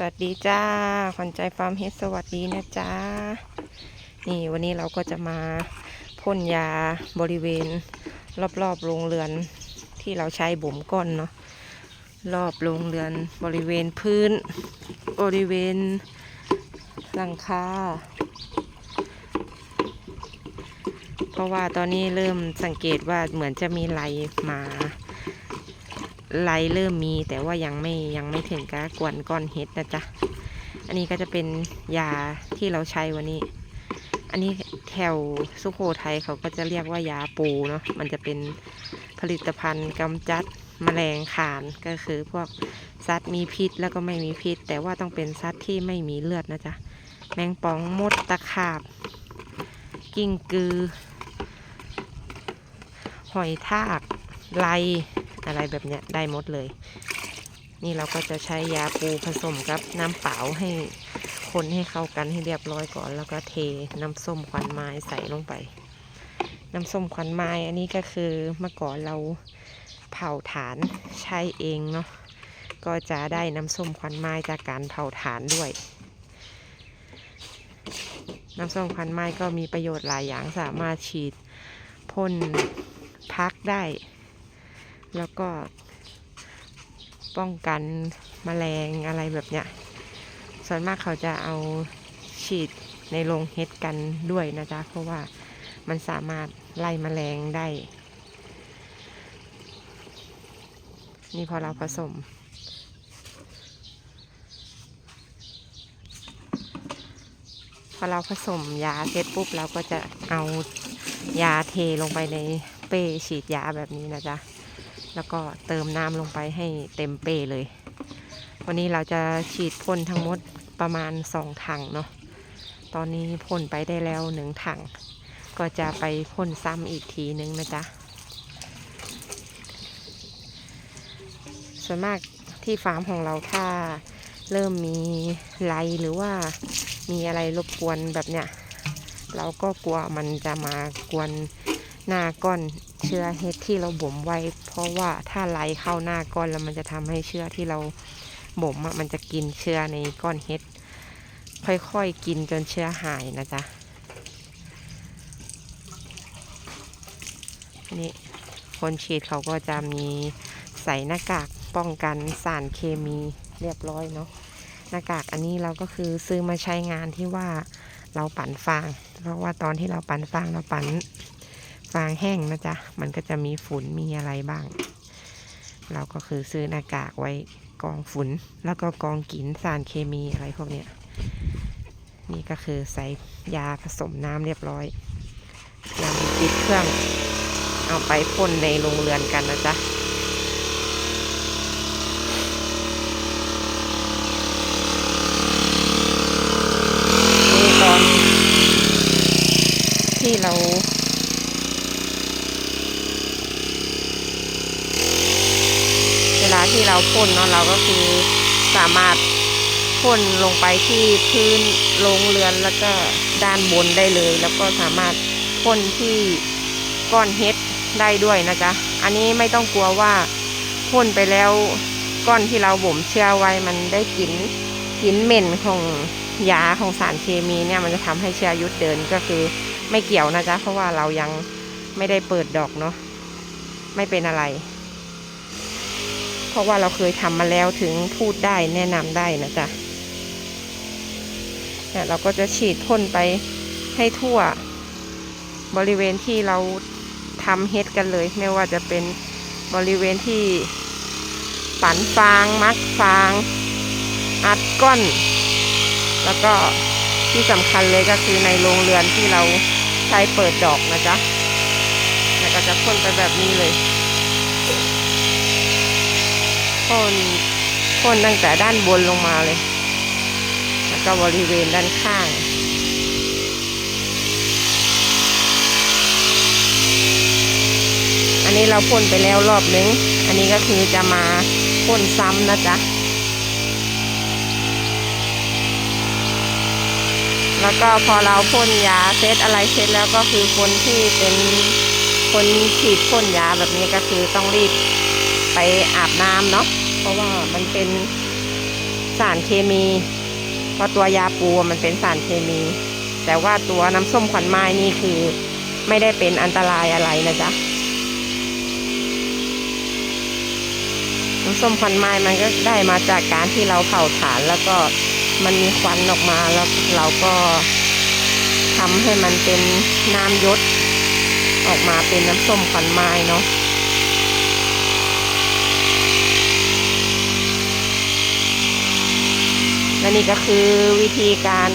สวัสดีจ้าขวัญใจฟาร์มเฮดสวัสดีนะจ้านี่วันนี้เราก็จะมาพ่นยาบริเวณ รอบๆโรงเรือนที่เราใช้บ่มก้นเนาะรอบโรงเรือนบริเวณพื้น บริเวณหลังคาเพราะว่าตอนนี้เริ่มสังเกตว่าเหมือนจะมีไหลมา ไลเริ่มมีแต่ว่ายังไม่ยังไม่ถึงกับกวนก้อนเห็ดนะจ๊ะ อันนี้ก็จะเป็นยาที่เราใช้วันนี้ อันนี้แถวสุโขทัยเขาก็จะเรียกว่ายาปูเนาะ มันจะเป็นผลิตภัณฑ์กำจัดแมลงขานก็คือพวกสัตว์มีพิษแล้วก็ไม่มีพิษ แต่ว่าต้องเป็นสัตว์ที่ไม่มีเลือดนะจ๊ะ แมงป่องมดตะขาบ กิ้งกือ หอยทากไล อะไรแบบเนี้ยได้หมดเลย นี่เราก็จะใช้ยาปูผสมกับน้ำเปล่าให้คนให้เข้ากันให้เรียบร้อยก่อน แล้วก็เทน้ำส้มควันไม้ใส่ลงไป น้ำส้มควันไม้อันนี้ก็คือเมื่อก่อนเราเผาฐานใช้เองเนาะก็จะได้น้ำส้มควันไม้จากการเผาฐานด้วย น้ำส้มควันไม้ก็มีประโยชน์หลายอย่างสามารถฉีดพ่นพักได้ แล้วก็ป้องกันแมลงอะไรแบบเนี้ย ส่วนมากเขาจะเอาฉีดในโรงเฮ็ดกันด้วยนะจ๊ะ เพราะว่ามันสามารถไล่แมลงได้ นี่พอเราผสม พอเราผสมยาเสร็จปุ๊บเราก็จะเอายาเทลงไปในเป้ฉีดยาแบบนี้นะจ๊ะ แล้วก็เติมน้ำลงไปให้เต็มเป้เลย วันนี้เราจะฉีดพ่นทั้งหมดประมาณสองถังเนาะตอนนี้พ่นไปได้แล้วหนึ่งถัง ก็จะไปพ่นซ้ำอีกทีนึงนะจ๊ะส่วนมากที่ฟาร์มของเราถ้าเริ่มมีไรหรือว่ามีอะไรรบกวนแบบเนี้ยเราก็กลัวมันจะมากวน หน้าก้อนเชื้อเห็ดที่เราบ่มไว้ เพราะว่าถ้าไหลเข้าหน้าก้อนแล้วมันจะทำให้เชื้อที่เราบ่มมันจะกินเชื้อในก้อนเห็ด ค่อยๆกินจนเชื้อหายนะจ๊ะนนี่คนฉีดเขาก็จะมีใส่หน้ากากป้องกันสารเคมีเรียบร้อยเนาะหน้ากากอันนี้เราก็คือซื้อมาใช้งานที่ว่าเราปั่นฟาง เพราะว่าตอนที่เราปั่นฟางเราปั่น ฟางแห้งนะจ๊ะ มันก็จะมีฝุ่นมีอะไรบ้าง เราก็คือซื้อหน้ากากไว้กองฝุ่น แล้วก็กองกลิ่นสารเคมีอะไรพวกเนี้ย นี่ก็คือใส่ยาผสมน้ำเรียบร้อยนำติดเครื่องเอาไปพ่นในโรงเรือนกันนะจ๊ะนี่ตอนที่เรา เวลา ที่เราพ่นเนาะเราก็คือสามารถพ่นลงไปที่พื้นโรงเรือนแล้วก็ด้านบนได้เลย แล้วก็สามารถพ่นที่ก้อนเฮ็ดได้ด้วยนะจ๊ะอันนี้ไม่ต้องกลัวว่าพ่นไปแล้วก้อนที่เราบ่มเชื้อไว้มันได้กลิ่นกลิ่นเหม็นของยาของสารเคมีเนี่ยมันจะทำให้เชื้อยุดเดินก็คือไม่เกี่ยวนะจ๊ะเพราะว่าเรายังไม่ได้เปิดดอกเนาะไม่เป็นอะไร เพราะว่าเราเคยทำมาแล้วถึงพูดได้แนะนำได้นะจ๊ะเนี่ยเราก็จะฉีดพ่นไปให้ทั่วบริเวณที่เราทำเฮ็ดกันเลย ไม่ว่าจะเป็นบริเวณที่ปันฟาง มักฟาง อัดก้อน แล้วก็ที่สำคัญเลยก็คือในโรงเรือนที่เราใช้เปิดดอกนะจ๊ะแล้วก็จะพ่นไปแบบนี้เลย พ่นพ่นตั้งแต่ด้านบนลงมาเลย แล้วก็บริเวณด้านข้างอันนี้เราพ่นไปแล้วรอบนึง อันนี้ก็คือจะมาพ่นซ้ำนะจ๊ะ แล้วก็พอเราพ่นยาเซตอะไรเสร็จแล้วก็คือคนที่เป็นคนฉีดพ่นยาแบบนี้ก็คือต้องรีบ ไปอาบน้ำเนาะเพราะว่ามันเป็นสารเคมี เพราะตัวยาปูมันเป็นสารเคมี แต่ว่าตัวน้ำส้มขวัญไม้นี่คือไม่ได้เป็นอันตรายอะไรนะจ๊ะน้ำส้มควันไม้มันก็ได้มาจากการที่เราเผาถ่านแล้วก็มันมีควันออกมาแล้วเราก็ทำให้มันเป็นน้ำยศออกมาเป็นน้ำส้มควันไม้เนาะ และนี่ก็คือวิธีการ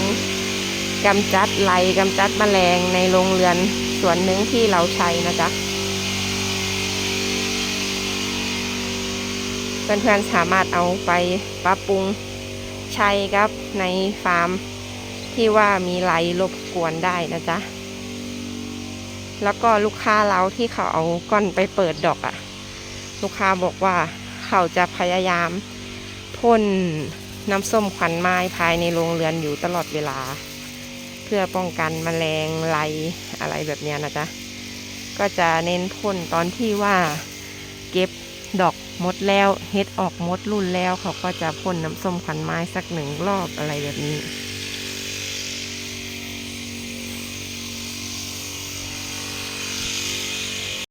กำจัดไลกำจัดแมลงในโรงเรือนส่วนหนึ่งที่เราใช้นะจ๊ะเพื่อนๆสามารถเอาไปปรับปรุงใช้ครับในฟาร์มที่ว่ามีไหลรบกวนได้นะจ๊ะ แล้วก็ลูกค้าเราที่เขาเอาก้อนไปเปิดดอกอะ่ะ ลูกค้าบอกว่าเขาจะพยายามพ่น น้ำส้มขวัญไม้ภายในโรงเรือนอยู่ตลอดเวลา เพื่อป้องกันแมลงไรอะไรแบบนี้นะจ๊ะก็จะเน้นพ่นตอนที่ว่าเก็บดอกมดแล้วเฮ็ดออกมดรุ่นแล้วเขาก็จะพ่นน้ำส้มขวัญไม้สักหนึ่งรอบอะไรแบบนี้